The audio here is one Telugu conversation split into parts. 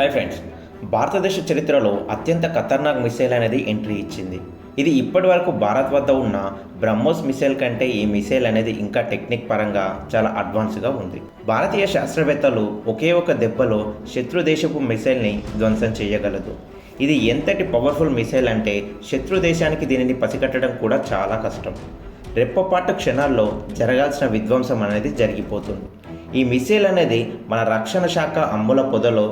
హాయ్ ఫ్రెండ్స్ భారతదేశ చరిత్రలో అత్యంత ఖతర్నాక్ మిసైల్ అనేది ఎంట్రీ ఇచ్చింది. ఇది ఇప్పటి వరకు భారత్ వద్ద ఉన్న బ్రహ్మోస్ మిసైల్ కంటే ఈ మిసైల్ అనేది ఇంకా టెక్నిక్ పరంగా చాలా అడ్వాన్స్గా ఉంది. భారతీయ శాస్త్రవేత్తలు ఒకే ఒక దెబ్బలో శత్రు దేశపు మిసైల్ని ధ్వంసం చేయగలదు. ఇది ఎంతటి పవర్ఫుల్ మిసైల్ అంటే శత్రు దేశానికి దీనిని పసిగట్టడం కూడా చాలా కష్టం. రెప్పపాటు క్షణాల్లో జరగాల్సిన విధ్వంసం అనేది జరిగిపోతుంది. ఈ మిసైల్ అనేది మన రక్షణ శాఖ అమ్ముల పొదలో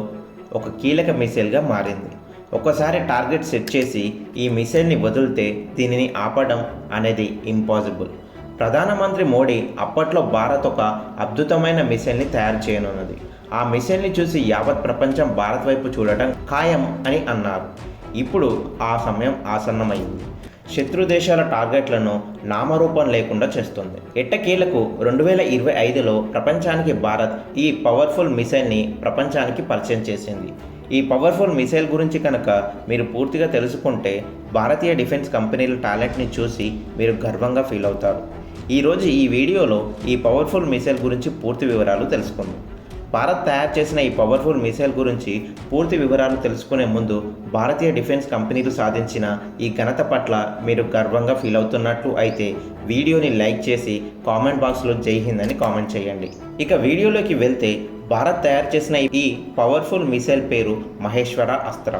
ఒక కీలక మిసైల్గా మారింది. ఒకసారి టార్గెట్ సెట్ చేసి ఈ మిసైల్ని వదిలితే దీనిని ఆపడం అనేది ఇంపాసిబుల్. ప్రధానమంత్రి మోడీ అప్పట్లో భారత్ ఒక అద్భుతమైన మిసైల్ని తయారు చేయనున్నది. ఆ మిసైల్ని చూసి యావత్ ప్రపంచం భారత్ వైపు చూడటం ఖాయం అని అన్నారు. ఇప్పుడు ఆ సమయం ఆసన్నమైంది. శత్రు దేశాల టార్గెట్లను నామరూపం లేకుండా చేస్తుంది. ఎట్టకేలకు రెండు వేల ఇరవై ఐదులో ప్రపంచానికి భారత్ ఈ పవర్ఫుల్ మిసైల్ని ప్రపంచానికి పరిచయం చేసింది. ఈ పవర్ఫుల్ మిసైల్ గురించి కనుక మీరు పూర్తిగా తెలుసుకుంటే భారతీయ డిఫెన్స్ కంపెనీల టాలెంట్ని చూసి మీరు గర్వంగా ఫీల్ అవుతారు. ఈరోజు ఈ వీడియోలో ఈ పవర్ఫుల్ మిసైల్ గురించి పూర్తి వివరాలు తెలుసుకుందాం. భారత్ తయారు చేసిన ఈ పవర్ఫుల్ మిసైల్ గురించి పూర్తి వివరాలు తెలుసుకునే ముందు భారతీయ డిఫెన్స్ కంపెనీలు సాధించిన ఈ ఘనత పట్ల మీరు గర్వంగా ఫీల్ అవుతున్నట్లు అయితే వీడియోని లైక్ చేసి కామెంట్ బాక్స్లో జై హింద్ అని కామెంట్ చేయండి. ఇక వీడియోలోకి వెళ్తే భారత్ తయారు చేసిన ఈ పవర్ఫుల్ మిసైల్ పేరు మహేశ్వర అస్త్ర.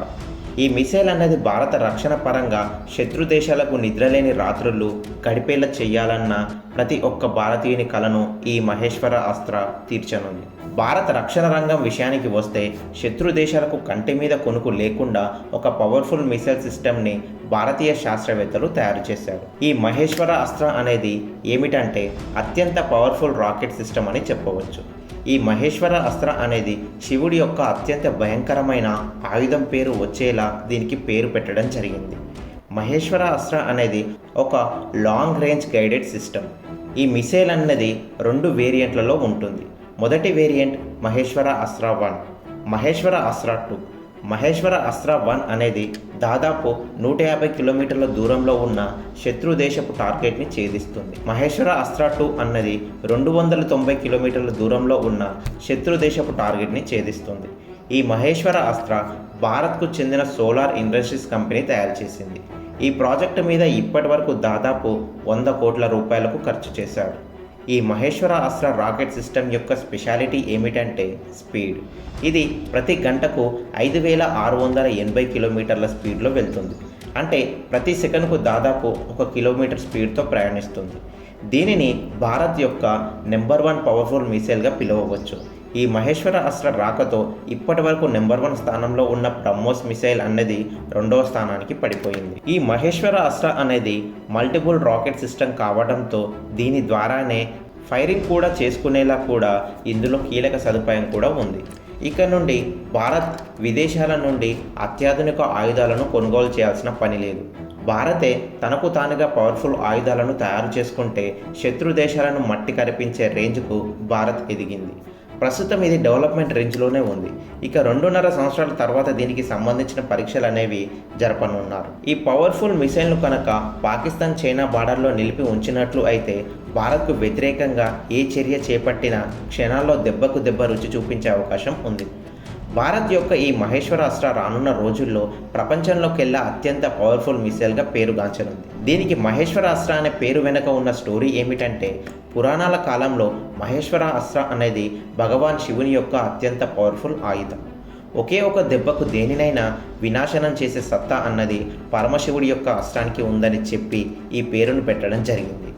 ఈ మిసైల్ అనేది భారత రక్షణ పరంగా శత్రు దేశాలకు నిద్రలేని రాత్రులు గడిపేలా చేయాలన్న ప్రతి ఒక్క భారతీయుని కలను ఈ మహేశ్వర అస్త్ర తీర్చనుంది. భారత రక్షణ రంగం విషయానికి వస్తే శత్రు దేశాలకు కంటి మీద కొనుకు లేకుండా ఒక పవర్ఫుల్ మిసైల్ సిస్టమ్ని భారతీయ శాస్త్రవేత్తలు తయారు చేశారు. ఈ మహేశ్వర అస్త్ర అనేది ఏమిటంటే అత్యంత పవర్ఫుల్ రాకెట్ సిస్టమ్ అని చెప్పవచ్చు. ఈ మహేశ్వర అస్త్ర అనేది శివుడి యొక్క అత్యంత భయంకరమైన ఆయుధం పేరు వచ్చేలా దీనికి పేరు పెట్టడం జరిగింది. మహేశ్వర అస్త్ర అనేది ఒక లాంగ్ రేంజ్ గైడెడ్ సిస్టమ్ ఈ మిసైల్ అన్నది రెండు వేరియంట్లలో ఉంటుంది. మొదటి variant Maheshwara Astra one. Maheshwara Astra two Maheshwara Astra one అనేది దాదాపు నూట యాభై కిలోమీటర్ల దూరంలో ఉన్న శత్రు దేశపు టార్గెట్ని ఛేదిస్తుంది. మహేశ్వర అస్త్ర టూ అన్నది రెండు వందల తొంభై కిలోమీటర్ల దూరంలో ఉన్న శత్రు దేశపు టార్గెట్ని ఛేదిస్తుంది. ఈ మహేశ్వర అస్త్ర భారత్కు చెందిన సోలార్ ఇండస్ట్రీస్ కంపెనీ తయారు చేసింది. ఈ ప్రాజెక్టు మీద ఇప్పటి వరకు దాదాపు వంద కోట్ల రూపాయలకు ఖర్చు చేశారు ఈ మహేశ్వర అస్త్ర రాకెట్ సిస్టమ్ యొక్క స్పెషాలిటీ ఏమిటంటే స్పీడ్. ఇది ప్రతి గంటకు ఐదు వేల ఆరు వందల ఎనభై కిలోమీటర్ల స్పీడ్లో వెళ్తుంది. అంటే ప్రతి సెకండ్కు దాదాపు ఒక కిలోమీటర్ స్పీడ్తో ప్రయాణిస్తుంది. దీనిని భారత్ యొక్క నెంబర్ వన్ పవర్ఫుల్ మిసైల్గా పిలవవచ్చు. ఈ మహేశ్వర అస్త్ర రాకతో ఇప్పటి వరకు నెంబర్ వన్ స్థానంలో ఉన్న బ్రహ్మోస్ మిసైల్ అనేది రెండవ స్థానానికి పడిపోయింది. ఈ మహేశ్వర అస్త్ర అనేది మల్టిపుల్ రాకెట్ సిస్టమ్ కావడంతో దీని ద్వారానే ఫైరింగ్ కూడా చేసుకునేలా కూడా ఇందులో కీలక సదుపాయం కూడా ఉంది. ఇక నుండి భారత్ విదేశాల నుండి అత్యాధునిక ఆయుధాలను కొనుగోలు చేయాల్సిన పని లేదు. భారతే తనకు తానుగా పవర్ఫుల్ ఆయుధాలను తయారు చేసుకుంటే శత్రు దేశాలను మట్టి కరిపించే రేంజ్కు భారత్ ఎదిగింది. ప్రస్తుతం ఇది డెవలప్మెంట్ రేంజ్లోనే ఉంది. ఇక రెండున్నర సంవత్సరాల తర్వాత దీనికి సంబంధించిన పరీక్షలు అనేవి జరపనున్నారు. ఈ పవర్ఫుల్ మిసైల్ను కనుక పాకిస్తాన్ చైనా బార్డర్లో నిలిపి ఉంచినట్లు అయితే భారత్కు వ్యతిరేకంగా ఏ చర్య చేపట్టినా క్షణాల్లో దెబ్బకు దెబ్బ రుచి చూపించే అవకాశం ఉంది. భారత్ యొక్క ఈ మహేశ్వర అస్త్ర రానున్న రోజుల్లో ప్రపంచంలోకెల్లా అత్యంత పవర్ఫుల్ మిసైల్గా పేరుగాంచనుంది దీనికి మహేశ్వర అస్త్ర అనే పేరు వెనుక ఉన్న స్టోరీ ఏమిటంటే పురాణాల కాలంలో మహేశ్వర అస్త్ర అనేది భగవాన్ శివుని యొక్క అత్యంత పవర్ఫుల్ ఆయుధం. ఒకే ఒక దెబ్బకు దేనినైనా వినాశనం చేసే సత్తా అన్నది పరమశివుడి యొక్క అస్త్రానికి ఉందని చెప్పి ఈ పేరును పెట్టడం జరిగింది.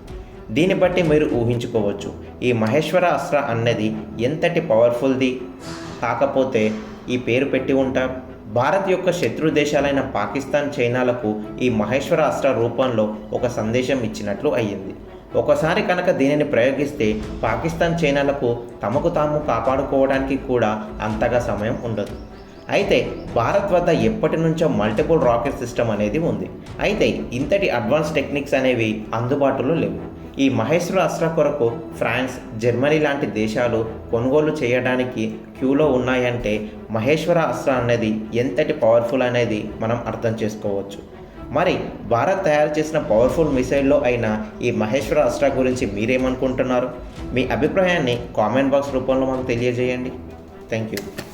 దీన్ని బట్టి మీరు ఊహించుకోవచ్చు ఈ మహేశ్వర అస్త్ర అన్నది ఎంతటి పవర్ఫుల్ది కాకపోతే ఈ పేరు పెట్టి ఉంటా. భారత్ యొక్క శత్రు దేశాలైన పాకిస్తాన్ చైనాలకు ఈ మహేశ్వర అస్త్ర రూపంలో ఒక సందేశం ఇచ్చినట్లు అయ్యింది. ఒకసారి కనుక దీనిని ప్రయోగిస్తే పాకిస్తాన్ చైనాలకు తమకు తాము కాపాడుకోవడానికి కూడా అంతగా సమయం ఉండదు. అయితే భారత్ వద్ద ఎప్పటి నుంచో మల్టిపుల్ రాకెట్ సిస్టమ్ అనేది ఉంది. అయితే ఇంతటి అడ్వాన్స్ టెక్నిక్స్ అనేవి అందుబాటులో లేవు. ఈ మహేశ్వర అస్త్ర కొరకు ఫ్రాన్స్ జర్మనీ లాంటి దేశాలు కొనుగోలు చేయడానికి క్యూలో ఉన్నాయంటే మహేశ్వర అస్త్ర అనేది ఎంతటి పవర్ఫుల్ అనేది మనం అర్థం చేసుకోవచ్చు. మరి భారత్ తయారు చేసిన పవర్ఫుల్ మిసైల్లో అయిన ఈ మహేశ్వర అస్త్ర గురించి మీరేమనుకుంటున్నారు? మీ అభిప్రాయాన్ని కామెంట్ బాక్స్ రూపంలో మాకు తెలియజేయండి. Thank you